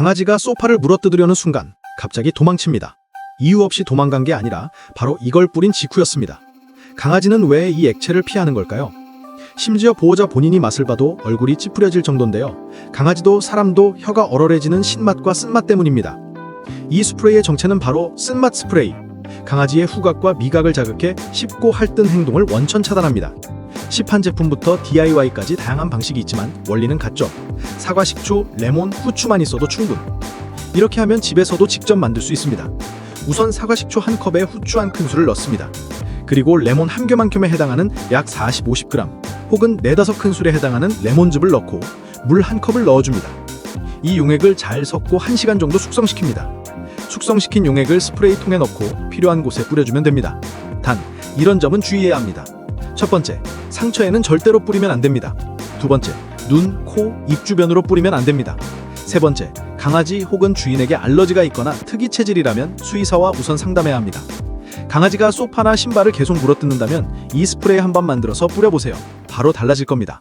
강아지가 소파를 물어뜯으려는 순간 갑자기 도망칩니다. 이유 없이 도망간 게 아니라 바로 이걸 뿌린 직후였습니다. 강아지는 왜 이 액체를 피하는 걸까요? 심지어 보호자 본인이 맛을 봐도 얼굴이 찌푸려질 정도인데요. 강아지도 사람도 혀가 얼얼해지는 신맛과 쓴맛 때문입니다. 이 스프레이의 정체는 바로 쓴맛 스프레이. 강아지의 후각과 미각을 자극해 씹고 핥는 행동을 원천 차단합니다. 시판 제품부터 DIY까지 다양한 방식이 있지만 원리는 같죠. 사과, 식초, 레몬, 후추만 있어도 충분. 이렇게 하면 집에서도 직접 만들 수 있습니다. 우선 사과 식초 한 컵에 후추 한 큰술을 넣습니다. 그리고 레몬 한 겹만큼에 해당하는 약 40, 50g 혹은 4, 5큰술에 해당하는 레몬즙을 넣고 물 한 컵을 넣어줍니다. 이 용액을 잘 섞고 1시간 정도 숙성시킵니다. 숙성시킨 용액을 스프레이 통에 넣고 필요한 곳에 뿌려주면 됩니다. 단, 이런 점은 주의해야 합니다. 첫 번째, 상처에는 절대로 뿌리면 안 됩니다. 두 번째, 눈, 코, 입 주변으로 뿌리면 안 됩니다. 세 번째, 강아지 혹은 주인에게 알러지가 있거나 특이 체질이라면 수의사와 우선 상담해야 합니다. 강아지가 소파나 신발을 계속 물어뜯는다면 이 스프레이 한 번 만들어서 뿌려보세요. 바로 달라질 겁니다.